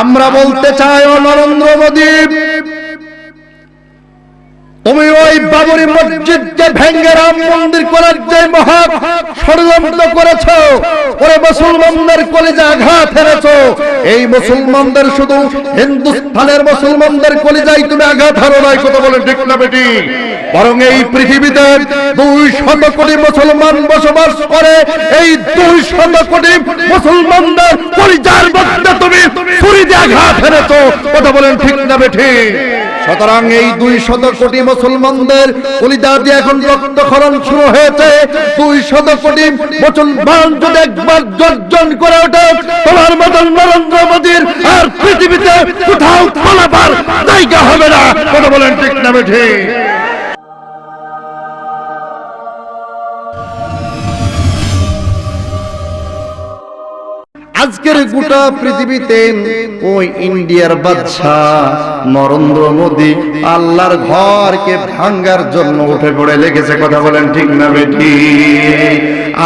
আমরা বলতে চাই ও নরেন্দ্র মোদী। তুমি ওই বাবরি মসজিদকে ভেঙ্গে রাম মন্দির করার যে মহা ষড়যন্ত্র করেছ, ওরে মুসলমানদের কলিজা আঘাত হেরেছ এই মুসলমানদের শুধু হিন্দুস্তানের মুসলমানদের কলিজাই তুমি আঘাত হারো নাই, কথা বলে ঠিক না বেটি? বরং এই পৃথিবীতে দুই শত কোটি মুসলমান বসবাস করে, এই দুই শত কোটি মুসলমানদের কলিজার মধ্যে তুমি ছুরি দিয়ে আঘাত হেরেছ কথা বলেন ঠিক না বেঠে সুতরাং এই দুই শত কোটি মুসলমানদের কলিদা দিয়ে এখন রক্তক্ষরণ শুরু হয়েছে। দুই শত কোটি মুসলমান যদি একবার গর্জন করে ওঠে, তোমার মতন নরেন্দ্র মোদীর আর পৃথিবীতে কোথাও পালাবার জায়গা হবে না। কথা বলেন ঠিক না বেঠে আজকের গোটা পৃথিবীতে ওই ইন্ডিয়ার বাদশাহ নরেন্দ্র মোদী আল্লাহর ঘরকে ভাঙ্গার জন্য উঠে পড়ে লেগেছে, কথা বলেন ঠিক না বেটি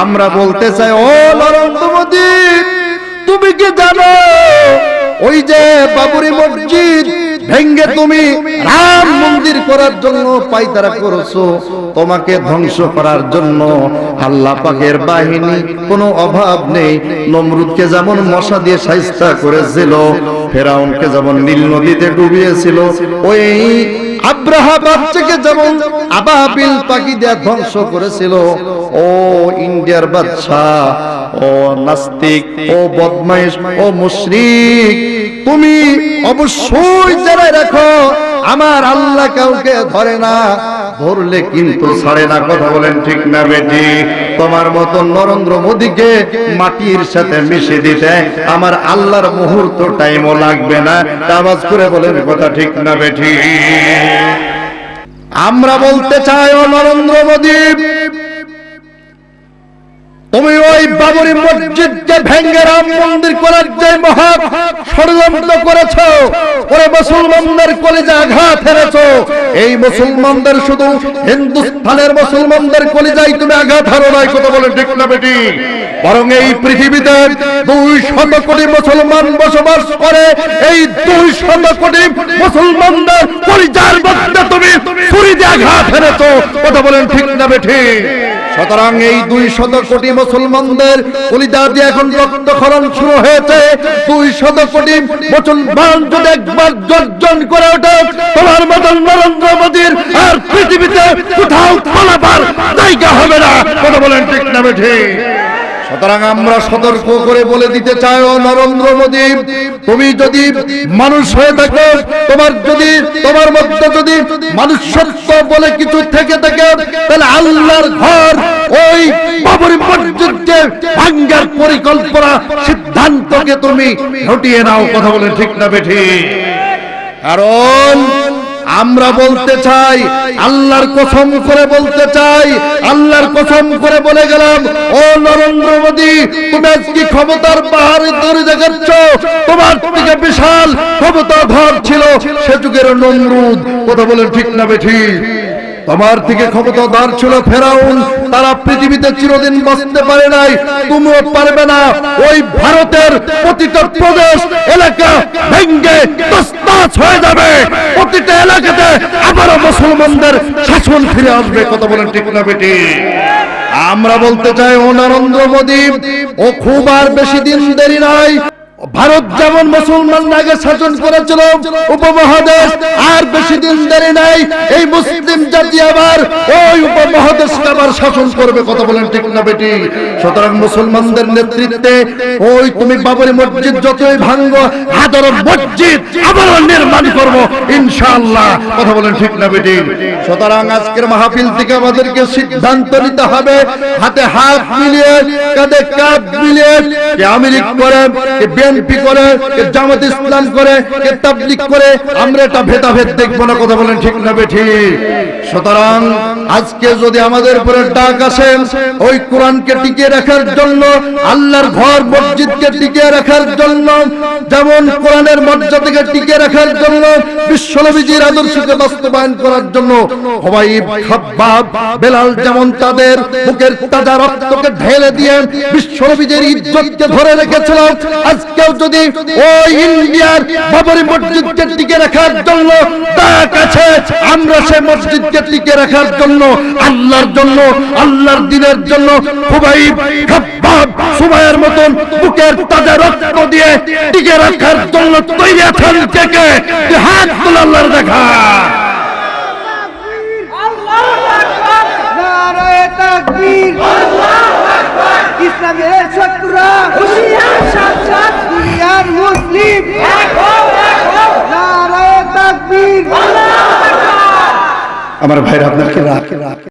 আমরা বলতে চাই, ও নরেন্দ্র মোদী, তুমি কি জানো ওই যে বাবুরি মসজিদ ভেঙ্গে তুমি রাম মন্দির করার জন্য পাইতারা করেছ। তোমাকে ধ্বংস করার জন্য আল্লাহ পাকের বাহিনী কোনো অভাব নেই। নমরুদকে যেমন মশা দিয়ে সাইস্তা করেছিল, ফেরাউনকে যেমন নীল নদীতে ডুবিয়েছিল, ওই আব্রাহা বাচ্চাকে যেমন আবাবিল পাখি দিয়ে ধ্বংস করেছিল। ও ইন্ডিয়ার বাচ্চা ও নাস্তিক, ও বদমাইশ, ও মুশরিক তুমি অবশ্যই জেনে রাখো, আমার আল্লাহ কাউকে ধরে না, ধরলে কিন্তু ছাড়ে না। কথা বলেন ঠিক না বেটি? তোমার মতো নরেন্দ্র মোদীকে মাটির সাথে মিশে দিতে আমার আল্লাহর মুহূর্ত টাইমও লাগবে না। আওয়াজ করে বলেন, কথা ঠিক না বেটি? আমরা বলতে চাই, ও নরেন্দ্র মোদী তুমি ওই বাবরি মসজিদকে ভেঙ্গে রাম মন্দির করার যে মহা ষড়যন্ত্র করেছ, ওরে মুসলমানদের কলিজা আঘাত হেরেছ এই মুসলমানদের শুধু হিন্দুস্তানের মুসলমানদের কলিজাই তুমি আঘাত হারো নাই, কথা বলে ঠিক না বেটি? বরং এই পৃথিবীতে দুই শত কোটি মুসলমান বসবাস করে, এই দুই শত কোটি মুসলমানদের কলিজার মধ্যে তুমি ছুরি আঘাত হেরেছ কথা বলেন ঠিক না বেটি? সুতরাং এই দুই শত কোটি মুসলমানদের কলিজা দিয়ে এখন রক্তক্ষরণ শুরু হয়েছে। দুই শত কোটি মুসলমান যদি একবার গর্জন করে ওঠে, তোমার মতন নরেন্দ্র মোদীর আর পৃথিবীতে কোথাও পালাবার জায়গা হবে না। কথা বলেন ঠিক না বেঠে। সুতরাং আমরা সতর্ক করে বলে দিতে চাই, ও নরেন্দ্র মোদী, তুমি যদি মানুষ হয়ে থাকো, তোমার যদি, তোমার মধ্যে যদি মানুষত্ব বলে কিছু থেকে থাকে, তাহলে আল্লাহর ঘর ওই ভাঙ্গার পরিকল্পনা, সিদ্ধান্তকে তুমি হটিয়ে নাও, কথা বলে ঠিক না বেঠি? কারণ আমরা বলতে চাই, আল্লাহর কসম করে বলতে চাই, আল্লাহর কসম করে বলে গেলাম, ও নরেন্দ্র মোদী, তুমি আজকে ক্ষমতার পাহাড়ে ধরে দেখাচ্ছ, তোমার থেকে বিশাল ক্ষমতা ধর ছিল, সে যুগের নমরুদ, কথা বলে ঠিক না বেঠি? তোমার থেকে ক্ষমতাদার ছিল ফেরাউন, তারা পৃথিবীতে চিরদিন বসতে পারে নাই, তুমিও পারবে না। ওই ভারতের প্রতিটা প্রদেশ, এলাকা ভেঙ্গে হয়ে যাবে। প্রতিটা এলাকাতে আবারও মুসলমানদের শাসন ফিরে আসবে, কথা বলেন ঠিক না বেটি? আমরা বলতে চাই, ও নরেন্দ্র মোদী, ও খুব আর বেশি দিন দেরি নাই। ভারত যেমন মুসলমান আগে শাসন করেছিল, উপমহাদেশ আর বেশি দিন দেরি নাই, এই মুসলিম জাতি আবার ওই উপমহাদেশকে আবার শাসন করবে, কথা বলেন ঠিক না বেটি? সুতরাং মুসলমানদের নেতৃত্বে ওই তুমি বাবরি মসজিদ যতই ভাঙ্গ, হাজার মসজিদ আবার নির্মাণ করব, ইনশাআল্লাহ, কথা বলেন ঠিক না বেটি? সুতরাং আজকের মাহফিল থেকে আমাদেরকে সিদ্ধান্ত নিতে হবে, হাতে হাত মিলিয়ে, কাঁধে কাঁধ মিলিয়ে কে আমেরিক করে বিএনপি করে কে জামাত ইসলাম করে কে তাবলিগ করে, আমরা এটা ভেদাভেদ দেখব না, কথা বলেন ঠিক না বেঠি। সুতরাং আজকে যদি আমাদের উপরে ডাক আসে, ওই কোরআনকে টিকিয়ে রাখার জন্য, আল্লাহর ঘর মসজিদকে টিকিয়ে রাখার জন্য, যেমন কোরআনের মর্যাদাকে টিকিয়ে রাখার জন্য, বিশ্বনবীজির আদর্শকে বাস্তবায়ন করার জন্য হবাইব খাব্বাব, বেলাল যেমন তাদের বুকের তাজা রক্তকে ঢেলে দিয়ে বিশ্বনবীজির ইজ্জতকে ধরে রেখেছিল, আজকে আজকেও যদি ওই ইন্ডিয়ার বাবরি মসজিদকে টিকে রাখার জন্য ডাক আছে আমরা সে মসজিদকে টিকে রাখার জন্য, আল্লাহর জন্য, আল্লাহর দিনের জন্য খুবই সুবাইয়ের মতন বুকের তাজা রক্ত দিয়ে টিকে রাখার জন্য তৈরি আছেন কে কে? হাত তুলে আল্লাহর দেখা। ইসলামের শত্রুরা। আমার ভাইরা আপনাকে রাখে। রাখে